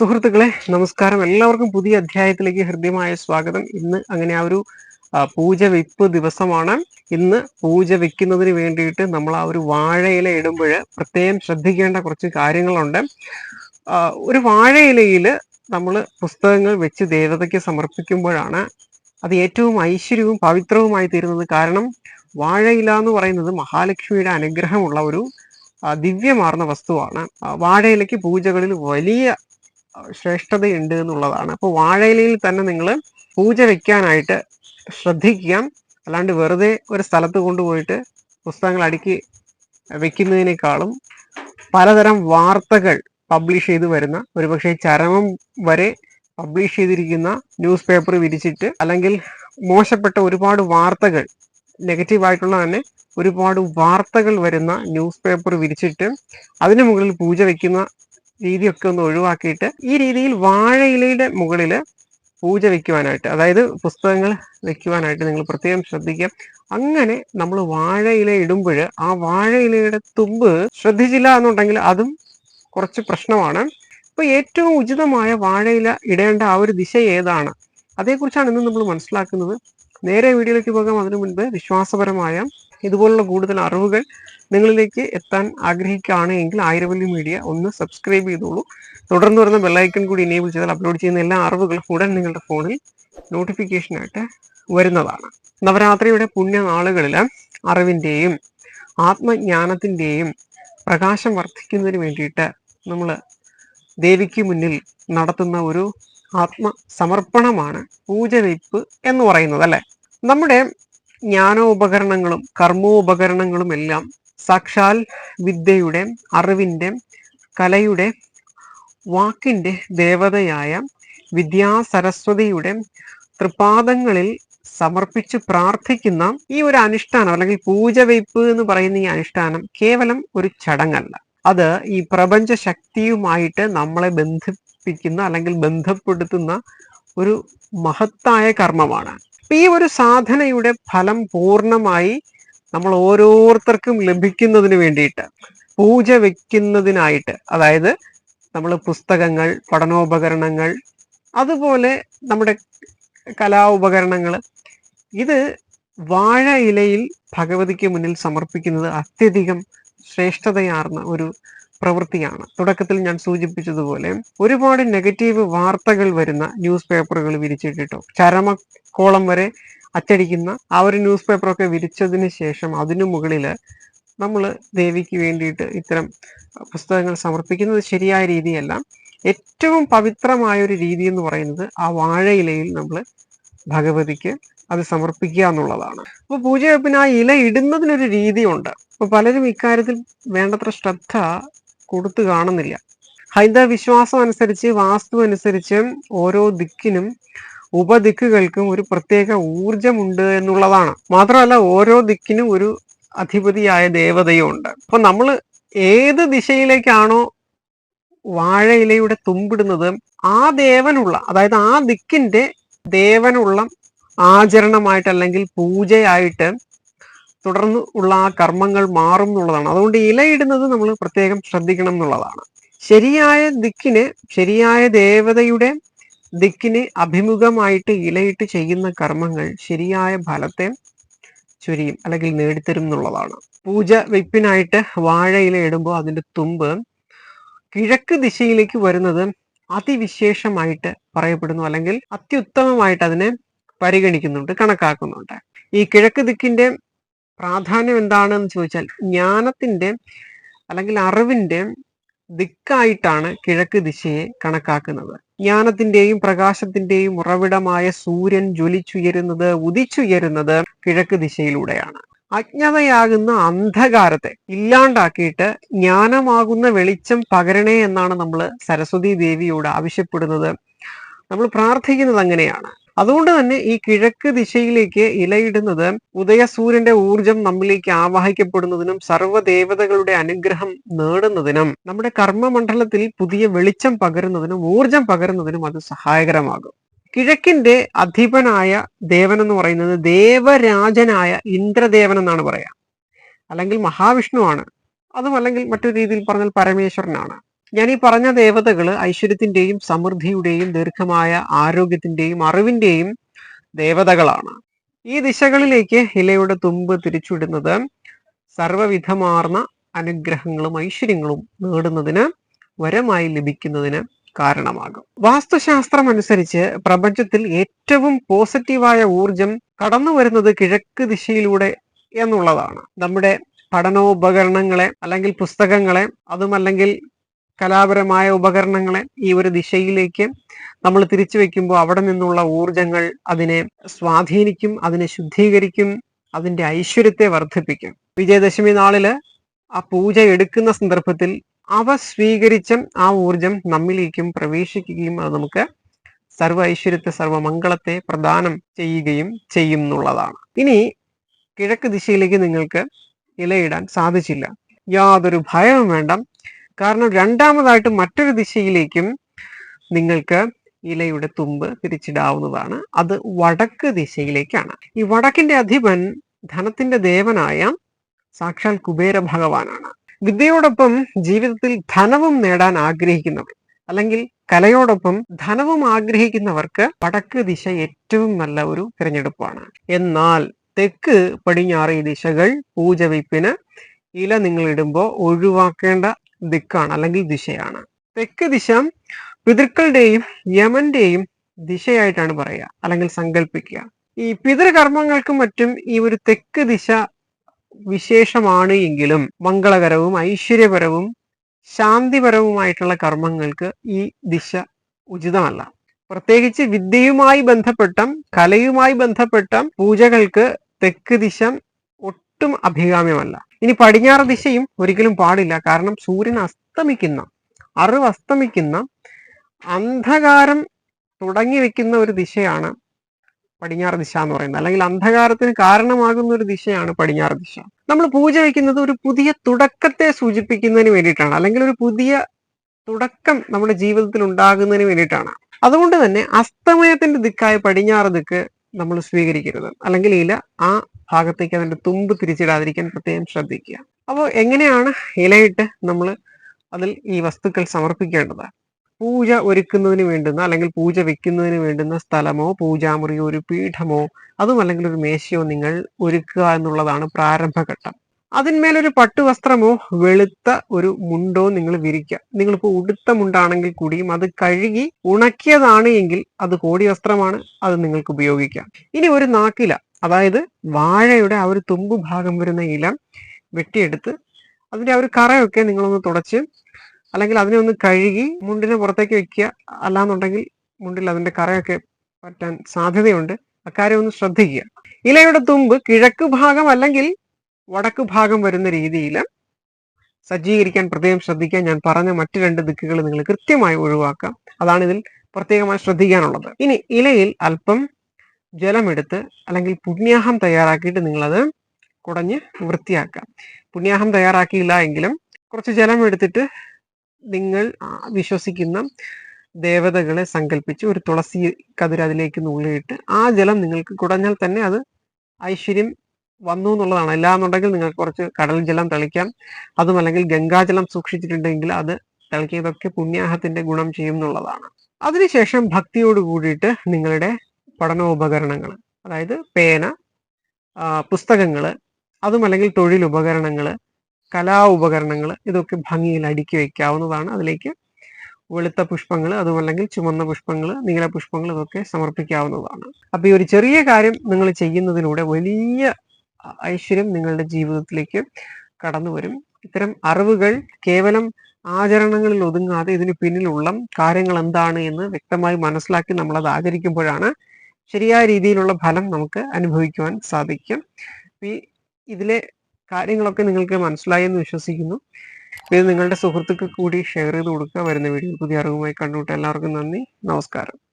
സുഹൃത്തുക്കളെ നമസ്കാരം. എല്ലാവർക്കും പുതിയ അധ്യായത്തിലേക്ക് ഹൃദ്യമായ സ്വാഗതം. ഇന്ന് അങ്ങനെ ആ ഒരു പൂജ വെപ്പ് ദിവസമാണ്. ഇന്ന് പൂജ വെക്കുന്നതിന് വേണ്ടിയിട്ട് നമ്മൾ ആ ഒരു വാഴയില ഇടുമ്പോൾ പ്രത്യേകം ശ്രദ്ധിക്കേണ്ട കുറച്ച് കാര്യങ്ങളുണ്ട്. ഒരു വാഴയിലയിൽ നമ്മൾ പുസ്തകങ്ങൾ വെച്ച് ദേവതയ്ക്ക് സമർപ്പിക്കുമ്പോഴാണ് അത് ഏറ്റവും ഐശ്വര്യവും പവിത്രവുമായി തീരുന്നത്. കാരണം വാഴയില എന്ന് പറയുന്നത് മഹാലക്ഷ്മിയുടെ അനുഗ്രഹമുള്ള ഒരു ദിവ്യമാർന്ന വസ്തുവാണ്. വാഴയിലയ്ക്ക് പൂജകളിൽ വലിയ ശ്രേഷ്ഠതയുണ്ട് എന്നുള്ളതാണ്. അപ്പോൾ വാഴയിലയിൽ തന്നെ നിങ്ങൾ പൂജ വെക്കാനായിട്ട് ശ്രദ്ധിക്കുക അല്ലാണ്ട് വെറുതെ ഒരു സ്ഥലത്ത് കൊണ്ടുപോയിട്ട് പുസ്തകങ്ങൾ അടുക്കി വെക്കുന്നതിനേക്കാളും പലതരം വാർത്തകൾ പബ്ലിഷ് ചെയ്തു വരുന്ന ഒരുപക്ഷെ ചരമം വരെ പബ്ലിഷ് ചെയ്തിരിക്കുന്ന ന്യൂസ് പേപ്പർ വിരിച്ചിട്ട് അല്ലെങ്കിൽ മോശപ്പെട്ട ഒരുപാട് വാർത്തകൾ നെഗറ്റീവായിട്ടുള്ള തന്നെ ഒരുപാട് വാർത്തകൾ വരുന്ന ന്യൂസ് പേപ്പർ വിരിച്ചിട്ട് അതിനു മുകളിൽ പൂജ വെക്കുന്ന രീതിയൊക്കെ ഒന്ന് ഒഴിവാക്കിയിട്ട് ഈ രീതിയിൽ വാഴയിലയുടെ മുകളിൽ പൂജ വെക്കുവാനായിട്ട് അതായത് പുസ്തകങ്ങൾ വെക്കുവാനായിട്ട് നിങ്ങൾ പ്രത്യേകം ശ്രദ്ധിക്കുക. അങ്ങനെ നമ്മൾ വാഴയില ഇടുമ്പോൾ ആ വാഴയിലയുടെ തുമ്പ് ശ്രദ്ധിച്ചില്ല എന്നുണ്ടെങ്കിൽ അതും കുറച്ച് പ്രശ്നമാണ്. അപ്പൊ ഏറ്റവും ഉചിതമായ വാഴയില ഇടേണ്ട ആ ഒരു ദിശ ഏതാണ്? അതേക്കുറിച്ചാണ് ഇന്ന് നമ്മൾ മനസ്സിലാക്കുന്നത്. നേരെ വീഡിയോയിലേക്ക് പോകാം. അതിനു മുൻപ് വിശ്വാസപരമായ ഇതുപോലുള്ള കൂടുതൽ അറിവുകൾ നിങ്ങളിലേക്ക് എത്താൻ ആഗ്രഹിക്കുകയാണ് എങ്കിൽ ആയിരവല്ലി മീഡിയ ഒന്ന് സബ്സ്ക്രൈബ് ചെയ്തോളൂ. തുടർന്ന് വരുന്ന ബെല്ലൈക്കൺ കൂടി ഇനേബിൾ ചെയ്താൽ അപ്ലോഡ് ചെയ്യുന്ന എല്ലാ അറിവുകളും ഉടൻ നിങ്ങളുടെ ഫോണിൽ നോട്ടിഫിക്കേഷനായിട്ട് വരുന്നതാണ്. നവരാത്രിയുടെ പുണ്യനാളുകളിൽ അറിവിന്റെയും ആത്മജ്ഞാനത്തിന്റെയും പ്രകാശം വർദ്ധിക്കുന്നതിന് വേണ്ടിയിട്ട് നമ്മൾ ദേവിക്ക് മുന്നിൽ നടത്തുന്ന ഒരു ആത്മസമർപ്പണമാണ് പൂജവയ്പ് എന്ന് പറയുന്നത് അല്ലേ? നമ്മുടെ ജ്ഞാനോപകരണങ്ങളും കർമ്മോപകരണങ്ങളും എല്ലാം സാക്ഷാൽ വിദ്യയുടെ അറിവിന്റെ കലയുടെ വാക്കിന്റെ ദേവതയായ വിദ്യാ സരസ്വതിയുടെ തൃപാദങ്ങളിൽ സമർപ്പിച്ച് പ്രാർത്ഥിക്കുന്ന ഈ ഒരു അനുഷ്ഠാനം അല്ലെങ്കിൽ പൂജ പൂജവയ്പ് എന്ന് പറയുന്ന ഈ അനുഷ്ഠാനം കേവലം ഒരു ചടങ്ങല്ല. അത് ഈ പ്രപഞ്ച ശക്തിയുമായിട്ട് നമ്മളെ ബന്ധിപ്പിക്കുന്ന അല്ലെങ്കിൽ ബന്ധപ്പെടുത്തുന്ന ഒരു മഹത്തായ കർമ്മമാണ്. ഈ ഒരു സാധനയുടെ ഫലം പൂർണമായി നമ്മൾ ഓരോരുത്തർക്കും ലഭിക്കുന്നതിന് വേണ്ടിയിട്ട് പൂജ വെക്കുന്നതിനായിട്ട് അതായത് നമ്മൾ പുസ്തകങ്ങൾ പഠനോപകരണങ്ങൾ അതുപോലെ നമ്മുടെ കലാ ഉപകരണങ്ങൾ ഇത് വാഴ ഇലയിൽ ഭഗവതിക്ക് മുന്നിൽ സമർപ്പിക്കുന്നത് അത്യധികം ശ്രേഷ്ഠതയാർന്ന ഒരു പ്രവൃത്തിയാണ്. തുടക്കത്തിൽ ഞാൻ സൂചിപ്പിച്ചതുപോലെ ഒരുപാട് നെഗറ്റീവ് വാർത്തകൾ വരുന്ന ന്യൂസ് പേപ്പറുകൾ വിരിച്ചിട്ടിട്ടോ ചരമക്കോളം വരെ അച്ചടിക്കുന്ന ആ ഒരു ന്യൂസ് പേപ്പറൊക്കെ വിരിച്ചതിന് ശേഷം അതിനു മുകളിൽ നമ്മൾ ദേവിക്ക് വേണ്ടിയിട്ട് ഇത്തരം പുസ്തകങ്ങൾ സമർപ്പിക്കുന്നത് ശരിയായ രീതിയല്ല. ഏറ്റവും പവിത്രമായ ഒരു രീതി എന്ന് പറയുന്നത് ആ വാഴയിലയിൽ നമ്മൾ ഭഗവതിക്ക് അത് സമർപ്പിക്കുക എന്നുള്ളതാണ്. അപ്പൊ പൂജവെപ്പിന് ആ ഇല ഇടുന്നതിനൊരു രീതിയുണ്ട്. അപ്പൊ പലരും ഇക്കാര്യത്തിൽ വേണ്ടത്ര ശ്രദ്ധ കൊടുത്തു കാണുന്നില്ല. ഹൈന്ദവ വിശ്വാസം അനുസരിച്ച് വാസ്തു അനുസരിച്ച് ഓരോ ദിക്കിനും ഉപദിക്കുകൾക്കും ഒരു പ്രത്യേക ഊർജമുണ്ട് എന്നുള്ളതാണ്. മാത്രമല്ല ഓരോ ദിക്കിനും ഒരു അധിപതിയായ ദേവതയും ഉണ്ട് അപ്പൊ നമ്മൾ ഏത് ദിശയിലേക്കാണോ വാഴയിലയുടെ തുമ്പിടുന്നത് ആ ദേവനുള്ള അതായത് ആ ദിക്കിന്റെ ദേവനുള്ള ആചരണമായിട്ട് അല്ലെങ്കിൽ പൂജയായിട്ട് തുടർന്ന് ഉള്ള ആ കർമ്മങ്ങൾ മാറും എന്നുള്ളതാണ്. അതുകൊണ്ട് ഇലയിടുന്നത് നമ്മൾ പ്രത്യേകം ശ്രദ്ധിക്കണം എന്നുള്ളതാണ്. ശരിയായ ദിക്കിന് ശരിയായ ദേവതയുടെ ദിക്കിന് അഭിമുഖമായിട്ട് ഇലയിട്ട് ചെയ്യുന്ന കർമ്മങ്ങൾ ശരിയായ ഫലത്തെ ചുരിയും അല്ലെങ്കിൽ നേടിത്തരും എന്നുള്ളതാണ്. പൂജ വെപ്പിനായിട്ട് വാഴയില ഇടുമ്പോൾ അതിന്റെ തുമ്പ് കിഴക്ക് ദിശയിലേക്ക് വരുന്നത് അതിവിശേഷമായിട്ട് പറയപ്പെടുന്നു അല്ലെങ്കിൽ അത്യുത്തമമായിട്ട് അതിനെ പരിഗണിക്കുന്നുണ്ട് കണക്കാക്കുന്നുണ്ട്. ഈ കിഴക്ക് ദിക്കിന്റെ പ്രാധാന്യം എന്താണെന്ന് ചോദിച്ചാൽ ജ്ഞാനത്തിന്റെ അല്ലെങ്കിൽ അറിവിന്റെ ദിക്കായിട്ടാണ് കിഴക്ക് ദിശയെ കണക്കാക്കുന്നത്. ജ്ഞാനത്തിന്റെയും പ്രകാശത്തിന്റെയും ഉറവിടമായ സൂര്യൻ ജ്വലിച്ചുയരുന്നത് ഉദിച്ചുയരുന്നത് കിഴക്ക് ദിശയിലൂടെയാണ്. അജ്ഞതയാകുന്ന അന്ധകാരത്തെ ഇല്ലാണ്ടാക്കിയിട്ട് ജ്ഞാനമാകുന്ന വെളിച്ചം പകരണേ എന്നാണ് നമ്മൾ സരസ്വതി ദേവിയോട് ആവശ്യപ്പെടുന്നത്. നമ്മൾ പ്രാർത്ഥിക്കുന്നത് അങ്ങനെയാണ്. അതുകൊണ്ട് തന്നെ ഈ കിഴക്ക് ദിശയിലേക്ക് ഇലയിടുന്നത് ഉദയസൂര്യന്റെ ഊർജം നമ്മിലേക്ക് ആവാഹിക്കപ്പെടുന്നതിനും സർവദേവതകളുടെ അനുഗ്രഹം നേടുന്നതിനും നമ്മുടെ കർമ്മമണ്ഡലത്തിൽ പുതിയ വെളിച്ചം പകരുന്നതിനും ഊർജം പകരുന്നതിനും അത് സഹായകരമാകും. കിഴക്കിന്റെ അധിപനായ ദേവൻ എന്ന് പറയുന്നത് ദേവരാജനായ ഇന്ദ്രദേവൻ എന്നാണ് പറയാ. അല്ലെങ്കിൽ മഹാവിഷ്ണുവാണ് അതും അല്ലെങ്കിൽ മറ്റൊരു രീതിയിൽ പറഞ്ഞാൽ പരമേശ്വരനാണ്. ഞാൻ ഈ പറഞ്ഞ ദേവതകൾ ഐശ്വര്യത്തിന്റെയും സമൃദ്ധിയുടെയും ദീർഘമായ ആരോഗ്യത്തിന്റെയും അറിവിന്റെയും ദേവതകളാണ്. ഈ ദിശകളിലേക്ക് ഇലയുടെ തുമ്പ് തിരിച്ചുവിടുന്നത് സർവവിധമാർന്ന അനുഗ്രഹങ്ങളും ഐശ്വര്യങ്ങളും നേടുന്നതിന് വരമായി ലഭിക്കുന്നതിന് കാരണമാകും. വാസ്തുശാസ്ത്രം അനുസരിച്ച് പ്രപഞ്ചത്തിൽ ഏറ്റവും പോസിറ്റീവായ ഊർജം കടന്നു വരുന്നത് കിഴക്ക് ദിശയിലൂടെ എന്നുള്ളതാണ്. നമ്മുടെ പഠനോപകരണങ്ങളെ അല്ലെങ്കിൽ പുസ്തകങ്ങളെ അതുമല്ലെങ്കിൽ കലാപരമായ ഉപകരണങ്ങളെ ഈ ഒരു ദിശയിലേക്ക് നമ്മൾ തിരിച്ചു വെക്കുമ്പോൾ അവിടെ നിന്നുള്ള ഊർജങ്ങൾ അതിനെ സ്വാധീനിക്കും അതിനെ ശുദ്ധീകരിക്കും അതിന്റെ ഐശ്വര്യത്തെ വർദ്ധിപ്പിക്കും. വിജയദശമി നാളിൽ ആ പൂജ എടുക്കുന്ന സന്ദർഭത്തിൽ അവ സ്വീകരിച്ച ആ ഊർജം നമ്മിലേക്കും പ്രവേശിക്കുകയും അത് നമുക്ക് സർവ ഐശ്വര്യത്തെ സർവമംഗളത്തെ പ്രദാനം ചെയ്യുകയും ചെയ്യും എന്നുള്ളതാണ്. ഇനി കിഴക്ക് ദിശയിലേക്ക് നിങ്ങൾക്ക് ഇലയിടാൻ സാധിച്ചില്ല. യാതൊരു ഭയവും വേണ്ട. കാരണം രണ്ടാമതായിട്ട് മറ്റൊരു ദിശയിലേക്കും നിങ്ങൾക്ക് ഇലയുടെ തുമ്പ് തിരിച്ചിടാവുന്നതാണ്. അത് വടക്ക് ദിശയിലേക്കാണ്. ഈ വടക്കിന്റെ അധിപൻ ധനത്തിന്റെ ദേവനായ സാക്ഷാൽ കുബേര ഭഗവാനാണ്. വിദ്യയോടൊപ്പം ജീവിതത്തിൽ ധനവും നേടാൻ ആഗ്രഹിക്കുന്നവർ അല്ലെങ്കിൽ കലയോടൊപ്പം ധനവും ആഗ്രഹിക്കുന്നവർക്ക് വടക്ക് ദിശ ഏറ്റവും നല്ല ഒരു തിരഞ്ഞെടുപ്പാണ്. എന്നാൽ തെക്ക് പടിഞ്ഞാറ് ദിശകൾ പൂജവയ്പ്പിന് ഇല നിങ്ങൾ ഇടുമ്പോൾ ഒഴിവാക്കേണ്ട ദിക്കാണ് അല്ലെങ്കിൽ ദിശയാണ്. തെക്ക് ദിശ പിതൃക്കളുടെയും യമന്റെയും ദിശയായിട്ടാണ് പറയുക അല്ലെങ്കിൽ സങ്കല്പിക്കുക ഈ പിതൃകർമ്മങ്ങൾക്കും മറ്റും ഈ ഒരു തെക്ക് ദിശ വിശേഷമാണ് എങ്കിലും മംഗളകരവും ഐശ്വര്യപരവും ശാന്തിപരവുമായിട്ടുള്ള കർമ്മങ്ങൾക്ക് ഈ ദിശ ഉചിതമല്ല. പ്രത്യേകിച്ച് വിദ്യയുമായി ബന്ധപ്പെട്ട കലയുമായി ബന്ധപ്പെട്ട പൂജകൾക്ക് തെക്ക് ദിശ ഒട്ടും അഭികാമ്യമല്ല. ഇനി പടിഞ്ഞാറ് ദിശയും ഒരിക്കലും പാടില്ല. കാരണം സൂര്യൻ അസ്തമിക്കുന്ന അറിവ് അസ്തമിക്കുന്ന അന്ധകാരം തുടങ്ങി വെക്കുന്ന ഒരു ദിശയാണ് പടിഞ്ഞാറ് ദിശ എന്ന് പറയുന്നത്. അല്ലെങ്കിൽ അന്ധകാരത്തിന് കാരണമാകുന്ന ഒരു ദിശയാണ് പടിഞ്ഞാറ് ദിശ. നമ്മൾ പൂജ വയ്ക്കുന്നത് ഒരു പുതിയ തുടക്കത്തെ സൂചിപ്പിക്കുന്നതിന് വേണ്ടിയിട്ടാണ്. അല്ലെങ്കിൽ ഒരു പുതിയ തുടക്കം നമ്മുടെ ജീവിതത്തിൽ ഉണ്ടാകുന്നതിന് വേണ്ടിയിട്ടാണ്. അതുകൊണ്ട് തന്നെ അസ്തമയത്തിന്റെ ദിക്കായ പടിഞ്ഞാറ് ദിക്ക് നമ്മൾ സ്വീകരിക്കരുത്. അല്ലെങ്കിൽ ഇല ആ ഭാഗത്തേക്ക് അതിന്റെ തുമ്പ് തിരിച്ചിടാതിരിക്കാൻ പ്രത്യേകം ശ്രദ്ധിക്കുക. അപ്പോൾ എങ്ങനെയാണ് ഇലയിട്ട് നമ്മൾ അതിൽ ഈ വസ്തുക്കൾ സമർപ്പിക്കേണ്ടത്? പൂജ ഒരുക്കുന്നതിന് വേണ്ടുന്ന അല്ലെങ്കിൽ പൂജ വെക്കുന്നതിന് വേണ്ടുന്ന സ്ഥലമോ പൂജാമുറിയോ ഒരു പീഠമോ അതും അല്ലെങ്കിൽ ഒരു മേശയോ നിങ്ങൾ ഒരുക്കുക എന്നുള്ളതാണ് പ്രാരംഭഘട്ടം. അതിന്മേലൊരു പട്ടുവസ്ത്രമോ വെളുത്ത ഒരു മുണ്ടോ നിങ്ങൾ വിരിക്കുക. നിങ്ങളിപ്പോൾ ഉടുത്ത മുണ്ടാണെങ്കിൽ കൂടിയും അത് കഴുകി ഉണക്കിയതാണ് എങ്കിൽ അത് കോടി വസ്ത്രമാണ് അത് നിങ്ങൾക്ക് ഉപയോഗിക്കാം. ഇനി ഒരു നാക്കില. അതായത് വാഴയുടെ ആ ഒരു തുമ്പ് ഭാഗം വരുന്ന ഇല വെട്ടിയെടുത്ത് അതിന്റെ ആ ഒരു കറയൊക്കെ നിങ്ങളൊന്ന് തുടച്ച് അല്ലെങ്കിൽ അതിനെ ഒന്ന് കഴുകി മുണ്ടിനെ പുറത്തേക്ക് വെക്കുക. അല്ലാന്നുണ്ടെങ്കിൽ മുണ്ടിൽ അതിന്റെ കറയൊക്കെ പറ്റാൻ സാധ്യതയുണ്ട്. അക്കാര്യം ഒന്ന് ശ്രദ്ധിക്കുക. ഇലയുടെ തുമ്പ് കിഴക്ക് ഭാഗം അല്ലെങ്കിൽ വടക്ക് ഭാഗം വരുന്ന രീതിയിൽ സജ്ജീകരിക്കാൻ പ്രത്യേകം ശ്രദ്ധിക്കാൻ ഞാൻ പറഞ്ഞ മറ്റു രണ്ട് ദിക്കുകൾ നിങ്ങൾ കൃത്യമായി ഒഴിവാക്കാം അതാണ് ഇതിൽ പ്രത്യേകമായി ശ്രദ്ധിക്കാനുള്ളത്. ഇനി ഇലയിൽ അല്പം ജലമെടുത്ത് അല്ലെങ്കിൽ പുണ്യാഹം തയ്യാറാക്കിയിട്ട് നിങ്ങളത് കുടഞ്ഞ് വൃത്തിയാക്കുക. പുണ്യാഹം തയ്യാറാക്കിയില്ല എങ്കിലും കുറച്ച് ജലം എടുത്തിട്ട് നിങ്ങൾ വിശ്വസിക്കുന്ന ദേവതകളെ സങ്കല്പിച്ച് ഒരു തുളസി കതിർ അതിലേക്ക് നുള്ളിയിട്ട് ആ ജലം നിങ്ങൾക്ക് കുടഞ്ഞാൽ തന്നെ അത് ഐശ്വര്യം വന്നു എന്നുള്ളതാണ്. എന്നുണ്ടെങ്കിൽ നിങ്ങൾക്ക് കുറച്ച് കടൽ ജലം തളിക്കാം. അതും അല്ലെങ്കിൽ ഗംഗാജലം സൂക്ഷിച്ചിട്ടുണ്ടെങ്കിൽ അത് തളിക്കുന്നതൊക്കെ പുണ്യാഹത്തിന്റെ ഗുണം ചെയ്യും എന്നുള്ളതാണ് അതിനുശേഷം ഭക്തിയോട് കൂടിയിട്ട് നിങ്ങളുടെ പഠനോപകരണങ്ങൾ അതായത് പേന പുസ്തകങ്ങൾ അതുമല്ലെങ്കിൽ ഉപകരണങ്ങൾ കലാ ഉപകരണങ്ങൾ ഇതൊക്കെ ഭംഗിയിൽ അടുക്കി വയ്ക്കാവുന്നതാണ്. അതിലേക്ക് വെളുത്ത പുഷ്പങ്ങൾ അതുമല്ലെങ്കിൽ ചുമന്ന പുഷ്പങ്ങൾ നീല പുഷ്പങ്ങൾ ഇതൊക്കെ സമർപ്പിക്കാവുന്നതാണ്. അപ്പൊ ഈ ഒരു ചെറിയ കാര്യം നിങ്ങൾ ചെയ്യുന്നതിലൂടെ വലിയ ഐശ്വര്യം നിങ്ങളുടെ ജീവിതത്തിലേക്ക് കടന്നു വരും. ഇത്തരം അറിവുകൾ കേവലം ആചരണങ്ങളിൽ ഒതുങ്ങാതെ ഇതിന് പിന്നിലുള്ള കാര്യങ്ങൾ എന്താണ് എന്ന് വ്യക്തമായി മനസ്സിലാക്കി നമ്മൾ അത് ആചരിക്കുമ്പോഴാണ് ശരിയായ രീതിയിലുള്ള ഫലം നമുക്ക് അനുഭവിക്കുവാൻ സാധിക്കും. ഈ ഇതിലെ കാര്യങ്ങളൊക്കെ നിങ്ങൾക്ക് മനസ്സിലായി എന്ന് വിശ്വസിക്കുന്നു. ഇത് നിങ്ങളുടെ സുഹൃത്തുക്കൾ കൂടി ഷെയർ ചെയ്ത് കൊടുക്കുക. വരുന്ന വീഡിയോ പുതിയ അറിവുമായി കണ്ടുമുട്ട എല്ലാവർക്കും നന്ദി. നമസ്കാരം.